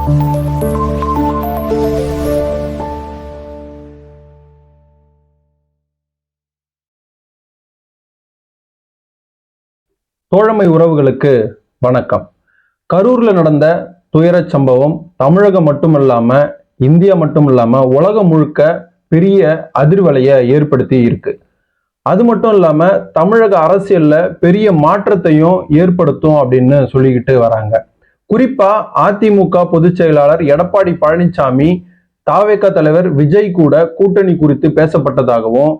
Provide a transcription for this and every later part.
தோழமை உறவுகளுக்கு வணக்கம். கரூர்ல நடந்த துயரச் சம்பவம் தமிழகம் மட்டுமல்லாம இந்தியா மட்டும் இல்லாம உலகம் முழுக்க பெரிய அதிர்வலையை ஏற்படுத்தி இருக்கு. அது மட்டும் இல்லாம தமிழக அரசியல்ல பெரிய மாற்றத்தையும் ஏற்படுத்தும் அப்படின்னு சொல்லிக்கிட்டு வராங்க. குறிப்பா அதிமுக பொதுச் செயலாளர் எடப்பாடி பழனிசாமி தாவேக தலைவர் விஜய் கூட கூட்டணி குறித்து பேசப்பட்டதாகவும்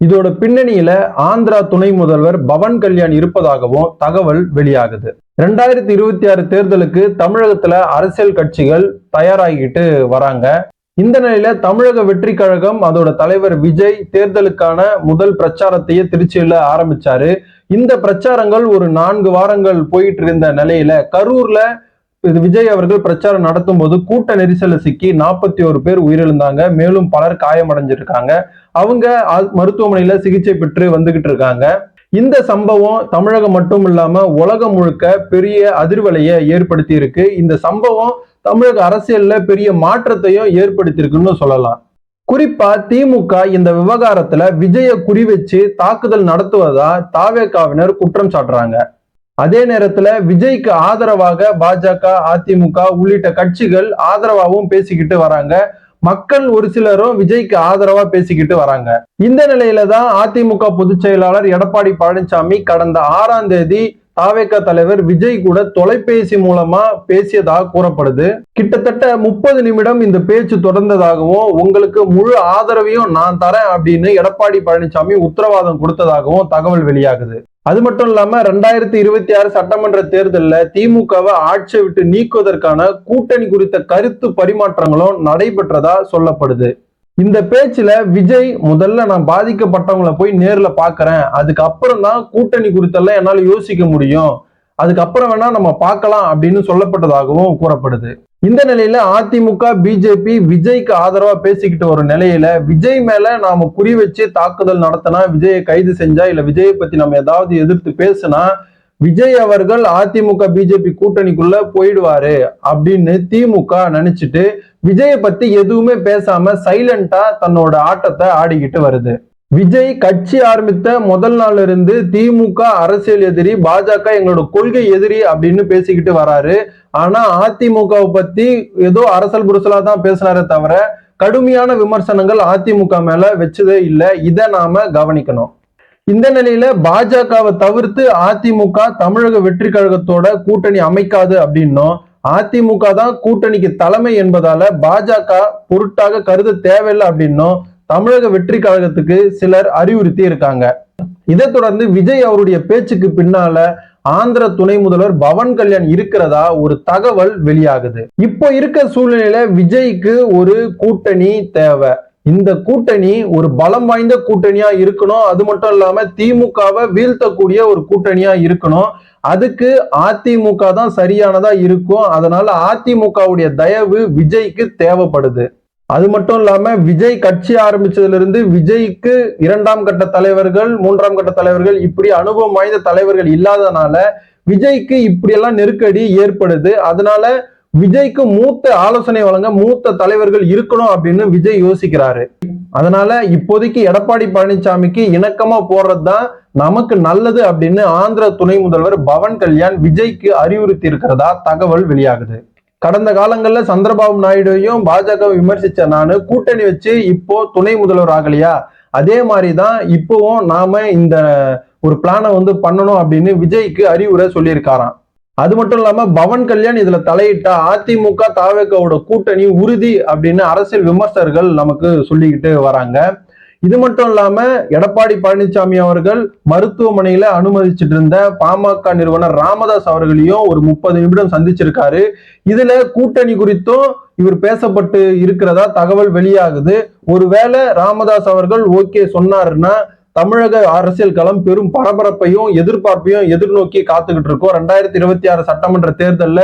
இதோட பின்னணியில ஆந்திரா துணை முதல்வர் பவன் கல்யாண் இருப்பதாகவும் தகவல் வெளியாகுது. ரெண்டாயிரத்தி இருபத்தி ஆறு தேர்தலுக்கு தமிழகத்துல அரசியல் கட்சிகள் தயாராகிட்டு வராங்க. இந்த நிலையில தமிழக வெற்றி கழகம் அதோட தலைவர் விஜய் தேர்தலுக்கான முதல் பிரச்சாரத்தையே திருச்சியில ஆரம்பிச்சாரு. இந்த பிரச்சாரங்கள் ஒரு நான்கு வாரங்கள் போயிட்டு இருந்த நிலையில கரூர்ல இது விஜய் அவர்கள் பிரச்சாரம் நடத்தும் போது கூட்ட நெரிசல சிக்கி நாற்பத்தி ஒரு பேர் உயிரிழந்தாங்க. மேலும் பலர் காயமடைஞ்சிருக்காங்க. அவங்க மருத்துவமனையில சிகிச்சை பெற்று வந்துகிட்டு இருக்காங்க. இந்த சம்பவம் தமிழகம் மட்டும் இல்லாம உலகம் முழுக்க பெரிய அதிர்வலையை ஏற்படுத்தி இருக்கு. இந்த சம்பவம் தமிழக அரசியல்ல பெரிய மாற்றத்தையும் ஏற்படுத்தியிருக்குன்னு சொல்லலாம். குறிப்பா திமுக இந்த விவகாரத்துல விஜய குறி வச்சு தாக்குதல் நடத்துவதா தாவேகாவினர் குற்றம் சாட்டுறாங்க. அதே நேரத்துல விஜய்க்கு ஆதரவாக பாஜக அதிமுக உள்ளிட்ட கட்சிகள் ஆதரவாகவும் பேசிக்கிட்டு வராங்க. மக்கள் ஒரு சிலரும் விஜய்க்கு ஆதரவா பேசிக்கிட்டு வராங்க. இந்த நிலையில தான் அதிமுக பொதுச் செயலாளர் எடப்பாடி பழனிசாமி கடந்த ஆறாம் தேதி தாவேக தலைவர் விஜய் கூட தொலைபேசி மூலமா பேசியதாக கூறப்படுது. கிட்டத்தட்ட முப்பது நிமிடம் இந்த பேச்சு தொடர்ந்ததாகவும் உங்களுக்கு முழு ஆதரவையும் நான் தரேன் அப்படின்னு எடப்பாடி பழனிசாமி உத்தரவாதம் கொடுத்ததாகவும் தகவல் வெளியாகுது. அது மட்டும் இல்லாம ரெண்டாயிரத்தி இருபத்தி ஆறு சட்டமன்ற தேர்தலில் திமுகவை ஆட்சியை விட்டு நீக்குவதற்கான கூட்டணி குறித்த கருத்து பரிமாற்றங்களும் நடைபெற்றதா சொல்லப்படுது. இந்த பேச்சுல விஜய் முதல்ல நான் பாதிக்கப்பட்டவங்கள போய் நேர்ல பாக்குறேன். அதுக்கப்புறம் தான் கூட்டணி குறித்தெல்லாம் என்னால யோசிக்க முடியும். அதுக்கப்புறம் வேணா நம்ம பார்க்கலாம் அப்படின்னு சொல்லப்பட்டதாகவும் கூறப்படுது. இந்த நிலையில அதிமுக பிஜேபி விஜய்க்கு ஆதரவா பேசிக்கிட்டு வரும் நிலையில விஜய் மேல நாம குறி வச்சு தாக்குதல் நடத்தினா விஜயை கைது செஞ்சா இல்ல விஜயை பத்தி நம்ம ஏதாவது எதிர்த்து பேசினா விஜய் அவர்கள் அதிமுக பிஜேபி கூட்டணிக்குள்ள போயிடுவாரு அப்படின்னு திமுக நினைச்சிட்டு விஜயை பத்தி எதுவுமே பேசாம சைலண்டா தன்னோட ஆட்டத்தை ஆடிக்கிட்டு வருது. விஜய் கட்சி ஆரம்பித்த முதல் நாள்ல இருந்து திமுக அரசியல் எதிரி பாஜக எங்களோட கொள்கை எதிரி அப்படின்னு பேசிக்கிட்டு வராரு. ஆனா அதிமுகவை பத்தி ஏதோ அரசல் புரசலா தான் பேசினாரே தவிர கடுமையான விமர்சனங்கள் அதிமுக மேல வச்சதே இல்லை. இதை நாம கவனிக்கணும். இந்த நிலையில பாஜகவை தவிர்த்து அதிமுக தமிழக வெற்றி கழகத்தோட கூட்டணி அமைக்காது அப்படின்னும் அதிமுக தான் கூட்டணிக்கு தலைமை என்பதால பாஜக பொருட்டாக கருத தேவையில்லை அப்படின்னும் தமிழக வெற்றி கழகத்துக்கு சிலர் அறிவுறுத்தி இருக்காங்க. இதை தொடர்ந்து விஜய் அவருடைய பேச்சுக்கு பின்னால ஆந்திர துணை முதல்வர் பவன் கல்யாண் இருக்கிறதா ஒரு தகவல் வெளியாகுது. இப்போ இருக்க சூழ்நிலையில விஜய்க்கு ஒரு கூட்டணி தேவை. இந்த கூட்டணி ஒரு பலம் வாய்ந்த கூட்டணியா இருக்கணும். அது மட்டும் இல்லாம திமுகவை வீழ்த்தக்கூடிய ஒரு கூட்டணியா இருக்கணும். அதுக்கு அதிமுக தான் சரியானதா இருக்கும். அதனால அதிமுகவுடைய தயவு விஜய்க்கு தேவைப்படுது. அது மட்டும் இல்லாம விஜய் கட்சி ஆரம்பிச்சதுல இருந்து விஜய்க்கு இரண்டாம் கட்ட தலைவர்கள் மூன்றாம் கட்ட தலைவர்கள் இப்படி அனுபவம் வாய்ந்த தலைவர்கள் இல்லாதனால விஜய்க்கு இப்படியெல்லாம் நெருக்கடி ஏற்படுது. அதனால விஜய்க்கு மூத்த ஆலோசனை வழங்க மூத்த தலைவர்கள் இருக்கணும் அப்படின்னு விஜய் யோசிக்கிறாரு. அதனால இப்போதைக்கு எடப்பாடி பழனிசாமிக்கு இணக்கமா போறது தான் நமக்கு நல்லது அப்படின்னு ஆந்திர துணை முதல்வர் பவன் கல்யாண் விஜய்க்கு அறிவுறுத்தி இருக்கிறதா தகவல் வெளியாகுது. கடந்த காலங்களில் சந்திரபாபு நாயுடுவையும் பாஜக விமர்சிச்ச நான் கூட்டணி வச்சு இப்போ துணை முதல்வர் ஆகலையா? அதே மாதிரி தான் இப்போவும் நாம இந்த ஒரு பிளானை வந்து பண்ணணும் அப்படின்னு விஜய்க்கு அறிவுரை சொல்லியிருக்காராம். அது மட்டும் இல்லாம பவன் கல்யாண் இதுல தலையிட்டா அதிமுக தாவேகாவோட கூட்டணி உறுதி அப்படின்னு அரசியல் விமர்சகர்கள் நமக்கு சொல்லிக்கிட்டு வராங்க. இது மட்டும் இல்லாம எடப்பாடி பழனிசாமி அவர்கள் மருத்துவமனையில அனுமதிச்சிட்டு இருந்த பாமக நிறுவனர் ராமதாஸ் அவர்களையும் ஒரு முப்பது நிமிடம் சந்திச்சிருக்காரு. இதுல கூட்டணி குறித்தும் இவர் பேசப்பட்டு இருக்கிறதா தகவல் வெளியாகுது. ஒருவேளை ராமதாஸ் அவர்கள் ஓகே சொன்னாருன்னா தமிழக அரசியல் களம் பெரும் பரபரப்பையும் எதிர்பார்ப்பையும் எதிர்நோக்கி காத்துக்கிட்டு இருக்கோம். ரெண்டாயிரத்தி இருபத்தி ஆறு சட்டமன்ற தேர்தல்ல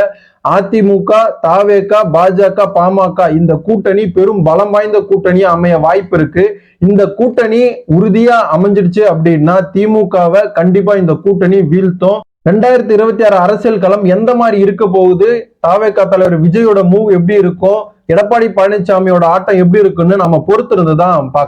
அதிமுக தாவேக பாஜக பாமக இந்த கூட்டணி பெரும் பலம் வாய்ந்த கூட்டணியா அமைய வாய்ப்பு இருக்கு. இந்த கூட்டணி உறுதியா அமைஞ்சிடுச்சு அப்படின்னா திமுகவை கண்டிப்பா இந்த கூட்டணி வீழ்த்தும். ரெண்டாயிரத்தி இருபத்தி ஆறு அரசியல் களம் எந்த மாதிரி இருக்க போகுது? தாவேக தலைவர் விஜயோட மூவ் எப்படி இருக்கும்? எடப்பாடி பழனிசாமியோட ஆட்டம் எப்படி இருக்குன்னு நம்ம பொறுத்திருந்து தான் பார்க்க